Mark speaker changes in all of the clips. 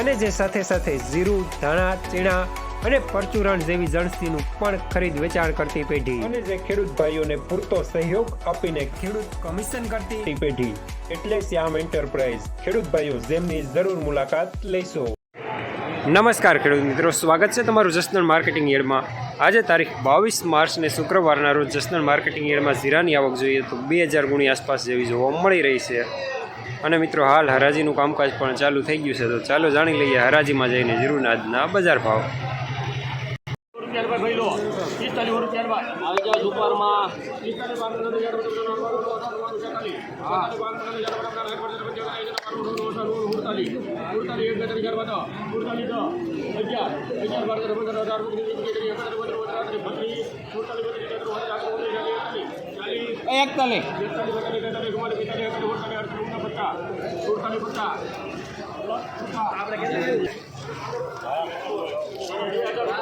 Speaker 1: અને જે સાથે સાથે જીરું ધાણા ચીણા અને પરચુરણ જેવી જણસીનું પણ ખરીદ વેચાણ કરતી પેઢી. અને જે ખેડૂત ભાઈઓને પૂરતો સહયોગ આપીને ખેડૂત કમિશન કરતી પેઢી. એટલે શ્યામ એન્ટરપ્રાઇઝ. ખેડૂત ભાઈઓ જેમની જરૂર મુલાકાત લેશો. નમસ્કાર ખેડૂત મિત્રો સ્વાગત છે તમારું જસદણ માર્કેટિંગ યાર્ડમાં આજે તારીખ બાવીસ માર્ચને શુક્રવારના રોજ જસદણ માર્કેટિંગ યાર્ડમાં જીરાની આવક જોઈએ તો બે હજાર ગુણી આસપાસ જેવી જોવા મળી રહી છે. અને મિત્રો હાલ હરાજીનું કામકાજ પણ ચાલુ થઈ ગયું છે, તો ચાલો જાણી લઈએ હરાજીમાં જઈને જીરુનાથના બજાર ભાવ.
Speaker 2: રૂપિયા દુપારમાં એકતાલીસ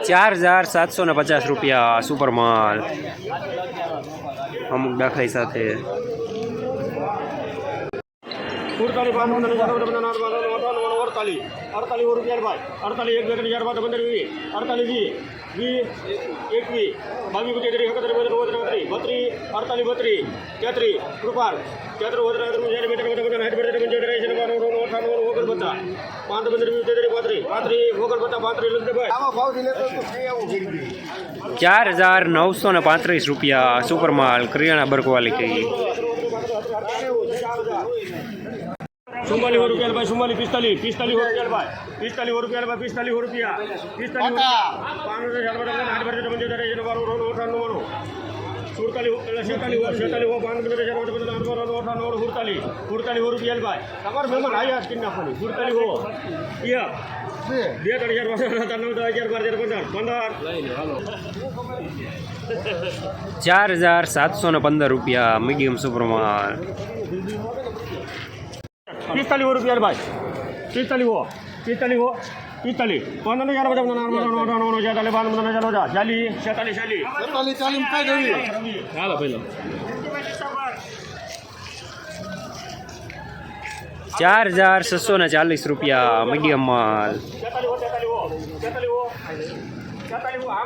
Speaker 1: ચાર હજાર સાતસો ને પચાસ રૂપિયા સુપર માલ. અમુક દાખાઈ સાથે
Speaker 2: સુડતાલીસ પાંચ પંદર હજાર અડતાલીસ અડતાલીસ હજાર ભાઈ અડતાલીસ એક બે હજાર બાદ પંદર વી અડતાલીસ વી વીસ એકવીસ બાવીસ તેત્રીસ એકત્રીસ બત્રીસ બત્રીસ બત્રીસ અડતાલીસ બત્રીસ તેત્રીસ કૃપાલ તેત્રીસ વત્રીસ હજાર બે બધા બધા હાઈટ બેઠા પંચોતેર એંસી નવ્વાણું અઠાણું ઓગણ પચાસ પાંચ પંદર વીસ તેત્રીસ પાંત્રીસ પાંત્રીસ ઓગણ પચાસ પાંત્રીસ લખજભાઈ
Speaker 1: ચાર હજાર નવસો ને પાંત્રીસ રૂપિયા સુપરમાલ કરિયાણા બરકવાલી ક્વોલિટી
Speaker 2: ચુમ્માલીસ રૂપિયા ભાઈ, ચુમ્માલીસ, પિસ્તાલીસ. પિસ્તાલીસ રૂપિયા ભાઈ. પિસ્તાલીસ રૂપિયા ભાઈ, પિસ્તાલીસ રૂપિયા. પિસ્તાલીસ સુડતાલીસ છેતાલીસ છેતાલીસ સુડતાલીસ. સુડતાલીસ રૂપિયા ભાઈ. તમારે મહેમાન આવી હાથ કિન્ના સુડતાલીસ બે ત્રણ હજાર હતા નવ દસ હજાર બાર હજાર પંદર પંદર.
Speaker 1: ચાર હજાર સાતસો ને પંદર રૂપિયા મીડિયમ સુપર માલ
Speaker 2: પિસ્તાલીસ રૂપિયા ભાઈ. પિસ્તાલીસ હો. પિસ્તાલીસ હો. પિસ્તાલીસ. પંદર હજાર બધા ચાલીસ બાર પંદર હજાર બધા ચાલીસ છેતાલીસ ચાલીસ. હાલો પહેલો.
Speaker 1: ચાર હજાર છસો ને ચાલીસ રૂપિયા મીડિયમ માલ.